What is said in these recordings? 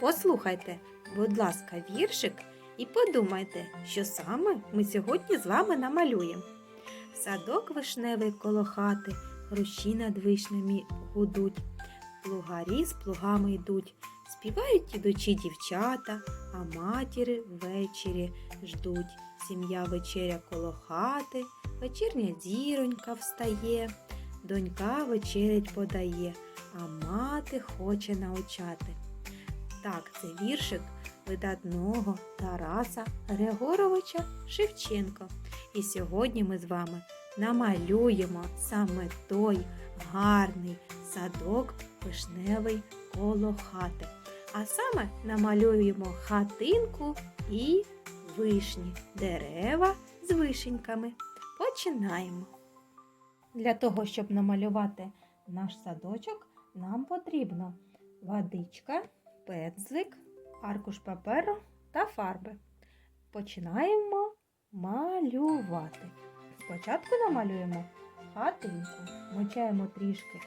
Послухайте, будь ласка, віршик і подумайте, що саме ми сьогодні з вами намалюємо. Садок вишневий коло хати, рущі над вишнями гудуть, плугарі з плугами йдуть, співають ідучі дівчата, а матері ввечері ждуть. Сім'я вечеря коло хати, вечірня зіронька встає, донька вечерять подає, а мати хоче навчати. Так, це віршик видатного Тараса Григоровича Шевченка. І сьогодні ми з вами намалюємо саме той гарний садок вишневий коло хати. А саме намалюємо хатинку і вишні, дерева з вишеньками. Починаємо. Для того, щоб намалювати наш садочок, нам потрібно водичка, пензлик, аркуш паперу та фарби. Починаємо малювати. Спочатку намалюємо хатинку, мочаємо трішки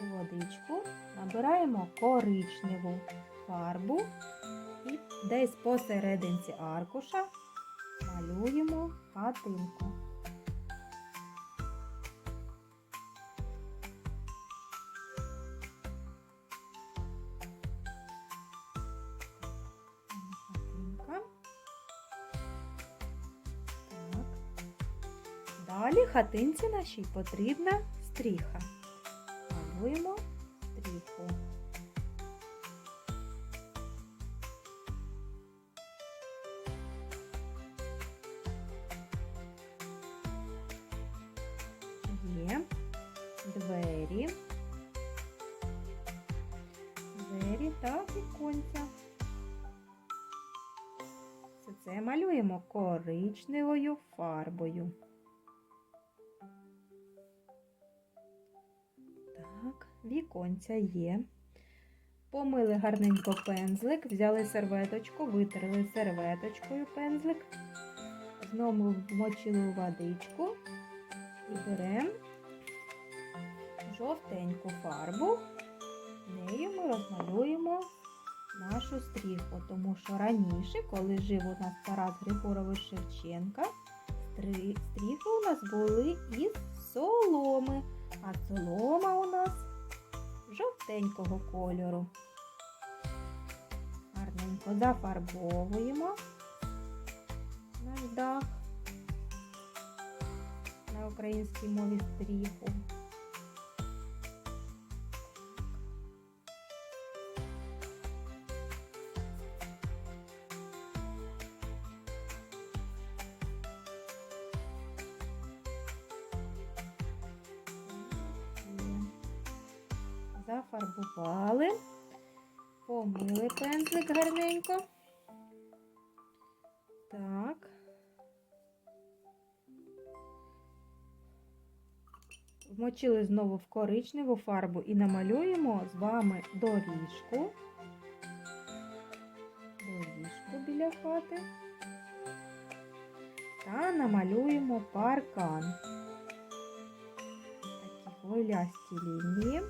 водичку, набираємо коричневу фарбу і десь посерединці аркуша малюємо хатинку. Далі хатинці нашій потрібна стріха. Малюємо стріху. Є двері. Двері та віконця. Все це малюємо коричневою фарбою. Віконця є. Помили гарненько пензлик, взяли серветочку, витерли серветочкою пензлик. Знову вмочили у водичку і беремо жовтеньку фарбу. Нею ми розмалюємо нашу стріху, тому що раніше, коли жив у нас Тарас Григорович Шевченка, стріхи у нас були із соломи, а солома у нас жовтенького кольору. Гарненько зафарбовуємо наш дах на українській мові стріху. Зафарбували, помили пензлик гарненько. Так. Вмочили знову в коричневу фарбу і намалюємо з вами доріжку. Доріжку біля хати. Та намалюємо паркан. Такі хвилясті лінії.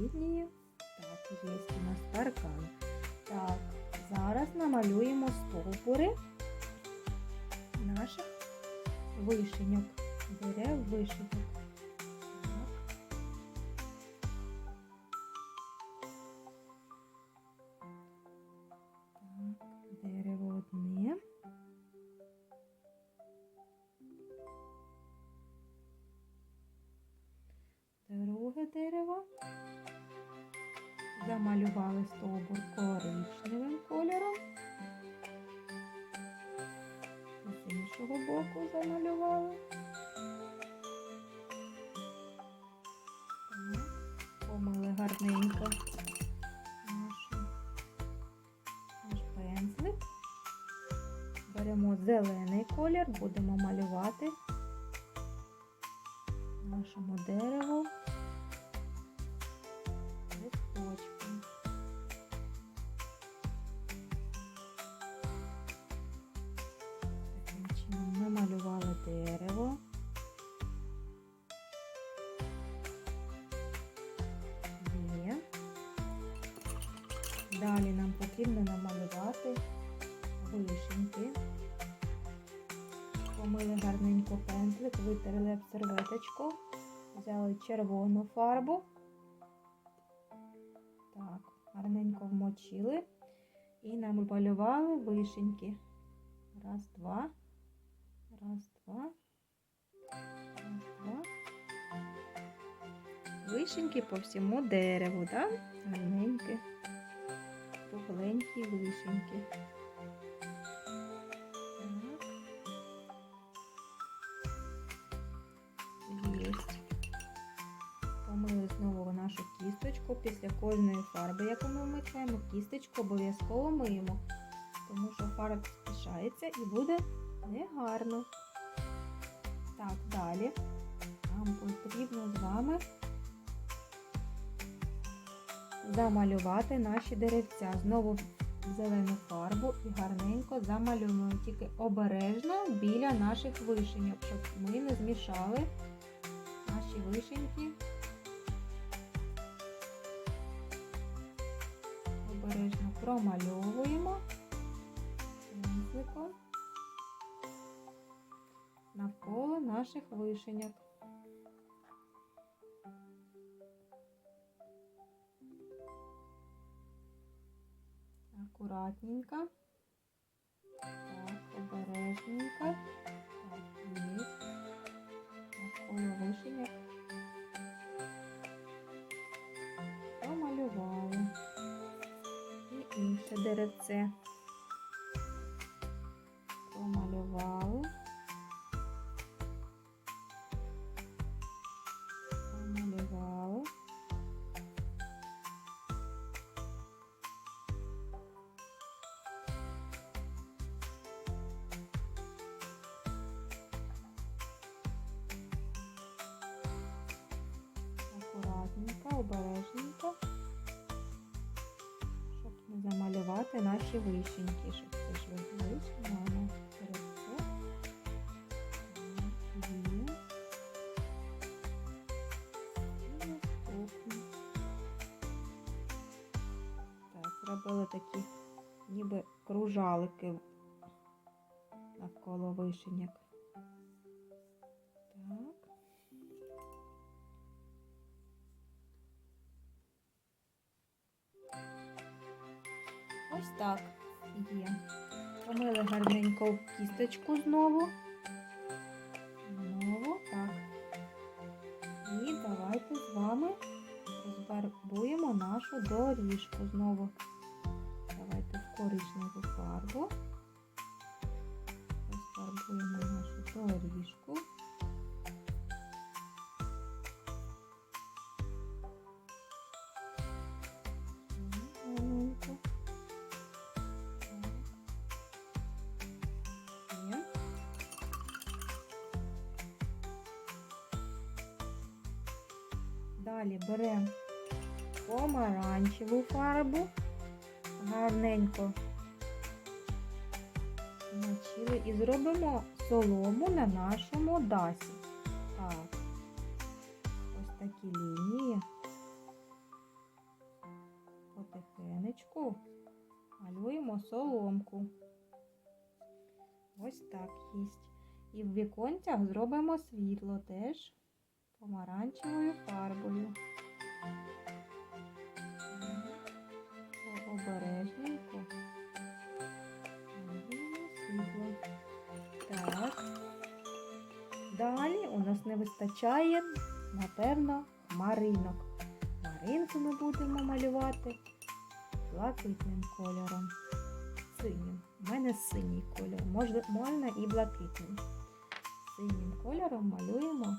Лінії. Так, є у нас паркан. Так, зараз намалюємо стовбури наших вишеньок, дерев вишеньок. Одне. Друге дерево. Замалювали стовбур коричневим кольором. З іншого боку замалювали. Помили гарненько нашу, наш пензлик. беремо зелений колір, будемо малювати нашому дереву Далі нам потрібно намалювати вишеньки. Помили гарненько пензлик, витерли об серветочку, взяли червону фарбу. Так, гарненько вмочили і намалювали вишеньки. Раз, два. Раз, два. Раз, два. Вишеньки по всьому дереву, так? Да? Гарненькі, кругленькі вишеньки. Помили знову нашу кісточку. Після кожної фарби, яку ми вмикаємо, кісточку обов'язково миємо, тому що фарба спішається і буде негарно. Так, далі нам потрібно з вами замалювати наші деревця. Знову в зелену фарбу і гарненько замалюємо тільки обережно біля наших вишеньок, щоб ми не змішали наші вишеньки. Обережно промальовуємо навколо наших вишеньок. Аккуратненько. Так, обережненько. Так, есть. Навколо вишення. Помалювали. І інше деревце. Обережненько, щоб не замалювати наші вишеньки, щоб це ж маємо деревце. Так, є. І наступне. Так, зробили такі ніби кружалики навколо вишеньок. Ось так є. Помили гарненько кісточку знову. Знову так. І давайте з вами розфарбуємо нашу доріжку знову. Давайте в коричневу фарбу. Розфарбуємо нашу доріжку. Далі беремо помаранчеву фарбу, гарненько змочили і зробимо солому на нашому дасі. Так, ось такі лінії. Потихенечку малюємо соломку. Ось так їсть. І в віконцях зробимо світло теж помаранчевою фарбою. Обережненько. Світло. Так. Далі у нас не вистачає, напевно, хмаринок. Хмаринки ми будемо малювати блакитним кольором. Синім. У мене синій кольор. Можна, і блакитний. Синім кольором малюємо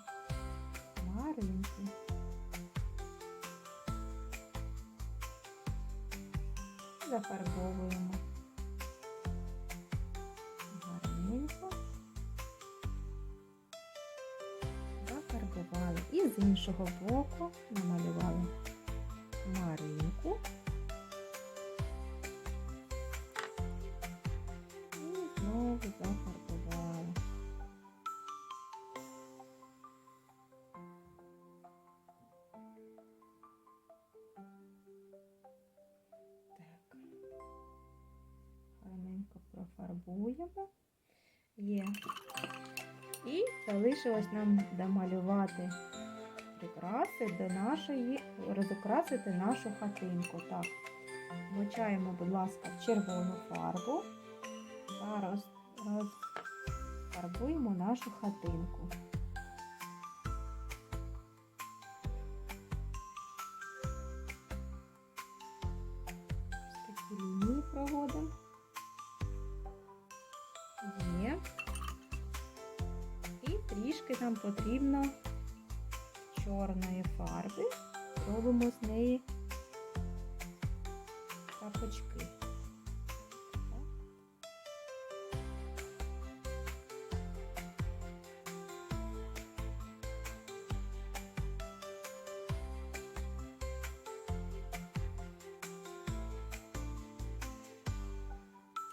зафарбовуємо гарненько. Зафарбували. І з іншого боку намалювали маринку. Гарненько профарбуємо. Є. І залишилось нам домалювати прикраси до нашої, розукрасити нашу хатинку. Так, вмочаємо, будь ласка, в червону фарбу та роз, розфарбуємо нашу хатинку. Трішки нам потрібно чорної фарби. Робимо з неї крапочки. Так.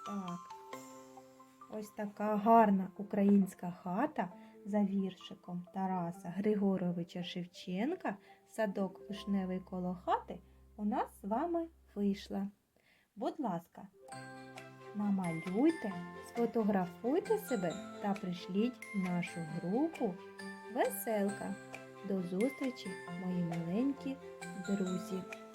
Так. Ось така гарна українська хата за віршиком Тараса Григоровича Шевченка Садок вишневий коло хати у нас з вами вийшла. Будь ласка, намалюйте, сфотографуйте себе та пришліть в нашу групу Веселка. До зустрічі, мої маленькі друзі!